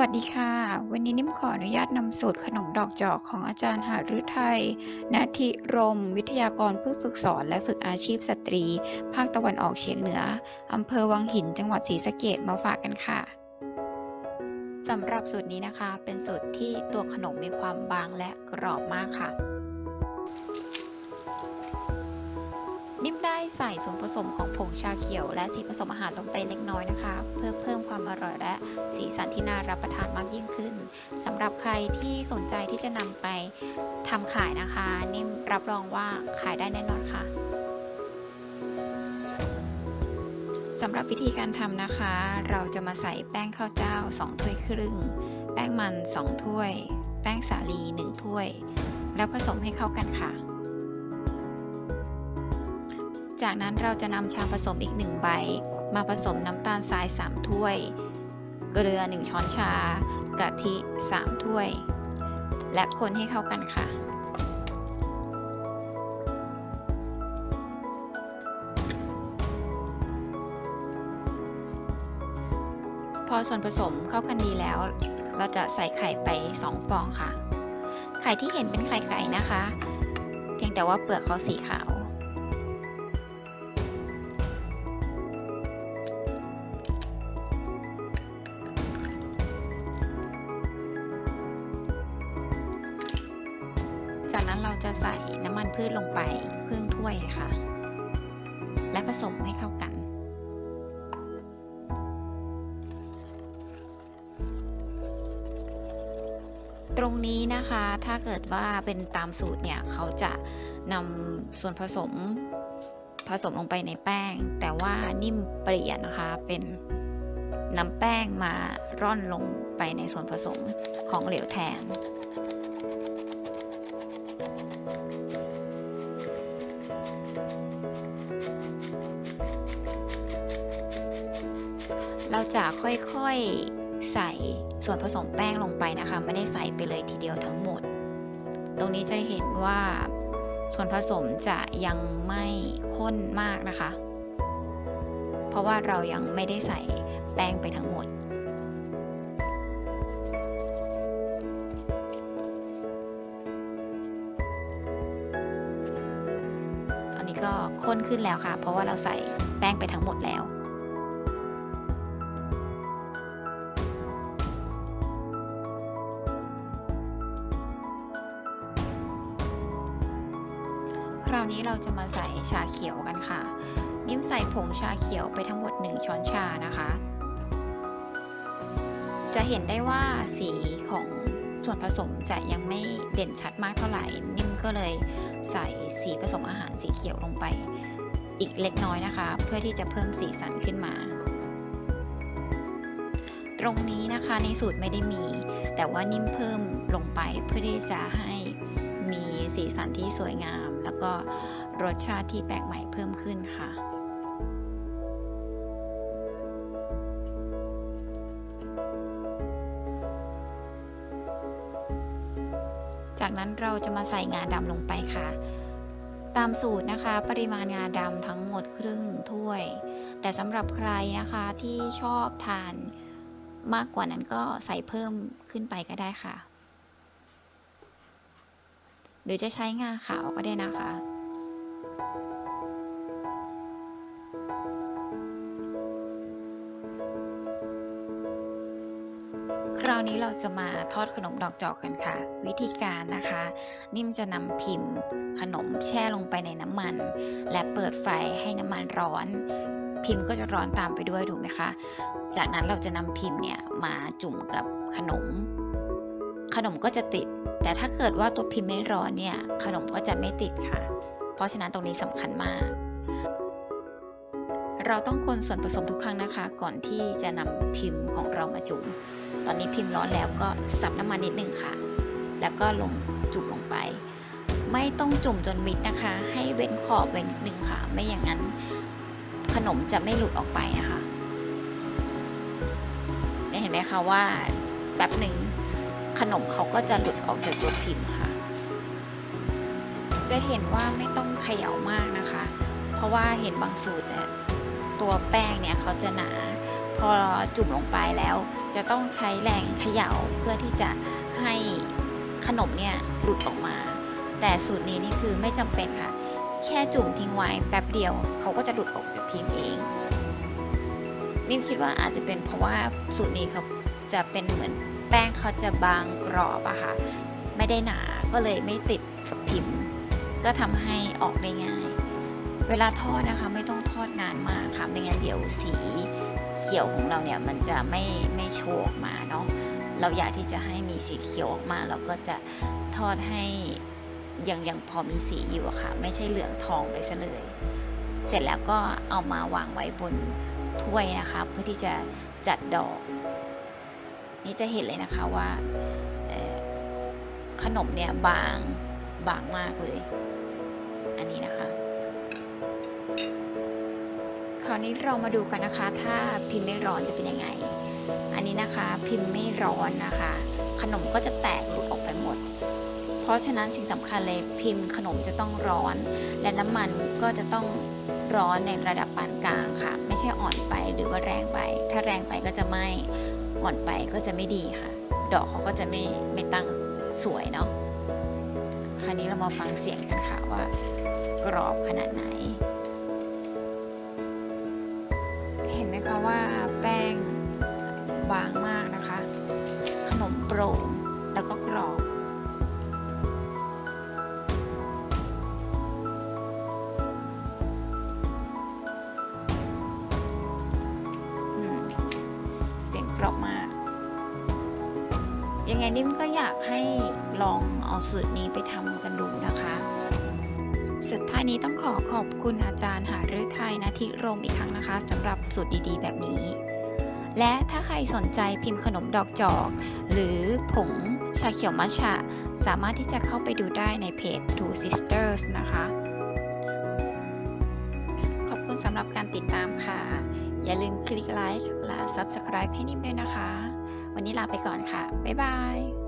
วัสดีค่ะ วันนี้นิ่มขออนุญาตนำสูตรขนมดอกจอกของอาจารย์หฤทัยณทิรม วิทยากรผู้ฝึกสอนและฝึกอาชีพสตรี ภาคตะวันออกเฉียงเหนืออำเภอวังหินจังหวัดศรีสะเกดมาฝากกันค่ะสำหรับสูตรนี้นะคะ เป็นสูตรที่ตัวขนมมีความบางและกรอบมากค่ะ นิ่มได้ใส่ส่วนผสมของผงชาเขียว และสีผสมอาหารลงไปเล็กน้อยนะคะ เพื่อเพิ่มความอร่อยและสีสันที่น่ารับประทานมากยิ่งขึ้นสำหรับใครที่สนใจที่จะนำไปทำขายนะคะ นิ่มรับรองว่าขายได้แน่นอนค่ะสำหรับวิธีการทำนะคะ เราจะมาใส่แป้งข้าวเจ้า 2 ถ้วยครึ่ง แป้งมัน 2 ถ้วย แป้งสาลี 1 ถ้วย แล้วผสมให้เข้ากันค่ะ จากนั้นเราจะนำชามผสมอีก 1 ใบ มาผสมน้ำตาลทราย 3 ถ้วย เกลือ 1 ช้อนชา กะทิ 3 ถ้วย และคนให้เข้ากันค่ะ พอส่วนผสมเข้ากันดีแล้ว เราจะใส่ไข่ไป 2 ฟองค่ะ ไข่ที่เห็นเป็นไข่ไก่นะคะ เพียงแต่ว่าเปลือกเขาสีขาว ลงไปครึ่งถ้วยค่ะและผสมให้เข้ากัน ตรงนี้นะคะถ้าเกิดว่าเป็นตามสูตรเนี่ยเขาจะนำส่วนผสมผสมลงไปในแป้ง แต่ว่านิ่มเปลี่ยนนะคะเป็นนำแป้งมาร่อนลงไปในส่วนผสมของเหลวแทน เราจะค่อยๆใส่ส่วนผสมแป้งลงไปนะคะ ไม่ได้ใส่ไปเลยทีเดียวทั้งหมด ตรงนี้จะเห็นว่าส่วนผสมจะยังไม่ข้นมากนะคะ เพราะว่าเรายังไม่ได้ใส่แป้งไปทั้งหมดตอนนี้ก็ข้นขึ้นแล้วค่ะ เพราะว่าเราใส่แป้งไปทั้งหมดแล้วาวนี้เราจะมาใส่ชาเขียวกันค่ะ นิ่มใส่ผงชาเขียวไปทั้งหมด 1 ช้อนชานะคะ จะเห็นได้ว่าสีของส่วนผสมจะยังไม่เด่นชัดมากเท่าไหร่ นิ่มก็เลยใส่สีผสมอาหารสีเขียวลงไป อีกเล็กน้อยนะคะ เพื่อที่จะเพิ่มสีสันขึ้นมา ตรงนี้นะคะในสูตรไม่ได้มี แต่ว่านิ่มเพิ่มลงไปเพื่อที่จะให้มีสีสันที่สวยงาม ก็รสชาติที่แปลกใหม่เพิ่มขึ้นค่ะจากนั้นเราจะมาใส่งาดำลงไปค่ะ ตามสูตรนะคะ ปริมาณงาดำทั้งหมดครึ่งถ้วย แต่สำหรับใครนะคะที่ชอบทานมากกว่านั้นก็ใส่เพิ่มขึ้นไปก็ได้ค่ะ หรือจะใช้งาขาวก็ได้นะคะ คราวนี้เราจะมาทอดขนมดอกจอกกันค่ะ วิธีการนะคะ นิ่มจะนำพิมพ์ ขนมแช่ลงไปในน้ำมัน และเปิดไฟให้น้ำมันร้อน พิมพ์ก็จะร้อนตามไปด้วยถูกไหมคะ จากนั้นเราจะนำพิมพ์เนี่ยมาจุ่มกับขนม ขนมก็จะติด แต่ถ้าเกิดว่าตัวพิมพ์ไม่ร้อนเนี่ยขนมก็จะไม่ติดค่ะ เพราะฉะนั้นตรงนี้สำคัญมาก เราต้องคนส่วนผสมทุกครั้งนะคะ ก่อนที่จะนำพิมพ์ของเรามาจุ่ม ตอนนี้พิมพ์ร้อนแล้วก็สับน้ำมันนิดนึงค่ะ แล้วก็ลงจุ่มลงไป ไม่ต้องจุ่มจนมิดนะคะ ให้เว้นขอบไว้นิดนึงค่ะ ไม่อย่างนั้นขนมจะไม่หลุดออกไปนะคะเห็นไหมคะว่าแบบหนึ่ง ขนมเขาก็จะหลุดออกจากตัวพิมพ์ค่ะ จะเห็นว่าไม่ต้องเขย่ามากนะคะ เพราะว่าเห็นบางสูตรเนี่ยตัวแป้งเนี่ยเขาจะหนา พอจุ่มลงไปแล้ว จะต้องใช้แรงเขย่าเพื่อที่จะให้ขนมเนี่ยหลุดออกมา แต่สูตรนี้นี่คือไม่จำเป็นค่ะ แค่จุ่มทิ้งไว้แป๊บเดียวเขาก็จะหลุดออกจากพิมพ์เองนิ่มคิดว่าอาจจะเป็นเพราะว่าสูตรนี้เขาจะเป็นเหมือน แป้งเขาจะบางกรอบอะค่ะ ไม่ได้หนาก็เลยไม่ติดกับพิมพ์ ก็ทำให้ออกได้ง่าย เวลาทอดนะคะ ไม่ต้องทอดนานมากค่ะ ไม่งั้นเดี๋ยวสีเขียวของเราเนี่ยมันจะไม่ไม่โชว์ออกมาเนาะ เราอยากที่จะให้มีสีเขียวออกมา เราก็จะทอดให้ยังยังพอมีสีอยู่อะค่ะ ไม่ใช่เหลืองทองไปซะเลย เสร็จแล้วก็เอามาวางไว้บนถ้วยนะคะ เพื่อที่จะจัดดอก นี่จะเห็นเลยนะคะว่าขนมเนี่ยบางบางมากเลย อันนี้นะคะคราวนี้เรามาดูกันนะคะ ถ้าพิมพ์ไม่ร้อนจะเป็นยังไง อันนี้นะคะพิมพ์ไม่ร้อนนะคะ ขนมก็จะแตกหลุดออกไปหมด เพราะฉะนั้นสิ่งสำคัญเลยพิมพ์ขนมจะต้องร้อน และน้ำมันก็จะต้องร้อนในระดับปานกลางค่ะ ไม่ใช่อ่อนไปหรือว่าแรงไป ถ้าแรงไปก็จะไหม่ อ่อนไปก็จะไม่ดีค่ะ ดอกเขาก็จะไม่ไม่ตั้งสวยเนาะคราวนี้เรามาฟังเสียงกันค่ะว่ากรอบขนาดไหน เห็นไหมคะว่าแป้งบางมากนะคะ ขนมโปร่งแล้วก็กรอบ งไงนิ่มก็อยากให้ลองเอาสูตรนี้ไปทำกันดูนะคะ สุดท้ายนี้ต้องขอขอบคุณอาจารย์หาฤทัยนาทิรมอีกครั้งนะคะสำหรับสูตรดีๆ แบบนี้ และถ้าใครสนใจพิมพ์ขนมดอกจอก หรือผงชาเขียวมัชฉะสามารถที่จะเข้าไปดูได้ในเพจ Two Sisters นะคะ ขอบคุณสำหรับการติดตามค่ะ อย่าลืมคลิกไลค์และ Subscribe ให้นิ่มด้วยนะคะ วันนี้ลาไปก่อนค่ะ บ๊ายบาย